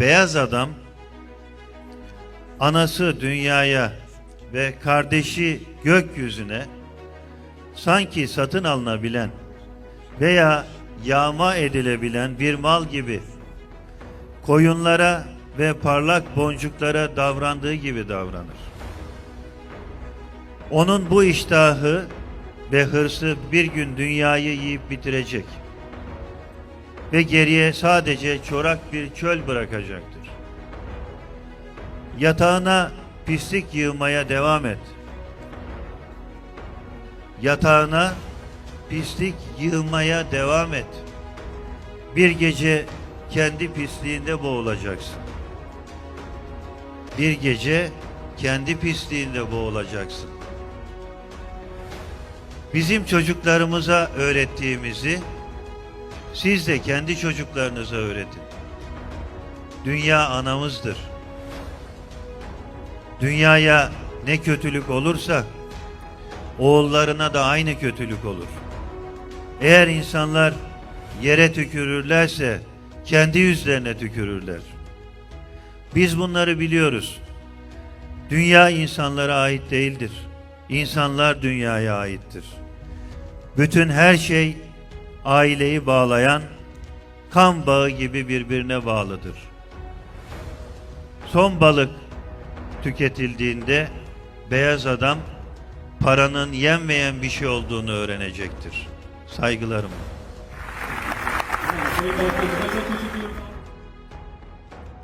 beyaz adam anası dünyaya ve kardeşi gökyüzüne sanki satın alınabilen veya yağma edilebilen bir mal gibi koyunlara ve parlak boncuklara davrandığı gibi davranır. Onun bu iştahı ve hırsı bir gün dünyayı yiyip bitirecek ve geriye sadece çorak bir çöl bırakacaktır. Yatağına pislik yığmaya devam et. Yatağına pislik yığmaya devam et. Bir gece kendi pisliğinde boğulacaksın. Bir gece kendi pisliğinde boğulacaksın. Bizim çocuklarımıza öğrettiğimizi siz de kendi çocuklarınıza öğretin. Dünya anamızdır. Dünyaya ne kötülük olursa oğullarına da aynı kötülük olur. Eğer insanlar yere tükürürlerse kendi yüzlerine tükürürler. Biz bunları biliyoruz. Dünya insanlara ait değildir. İnsanlar dünyaya aittir. Bütün her şey aileyi bağlayan kan bağı gibi birbirine bağlıdır. Son balık tüketildiğinde beyaz adam paranın yenmeyen bir şey olduğunu öğrenecektir. Saygılarım.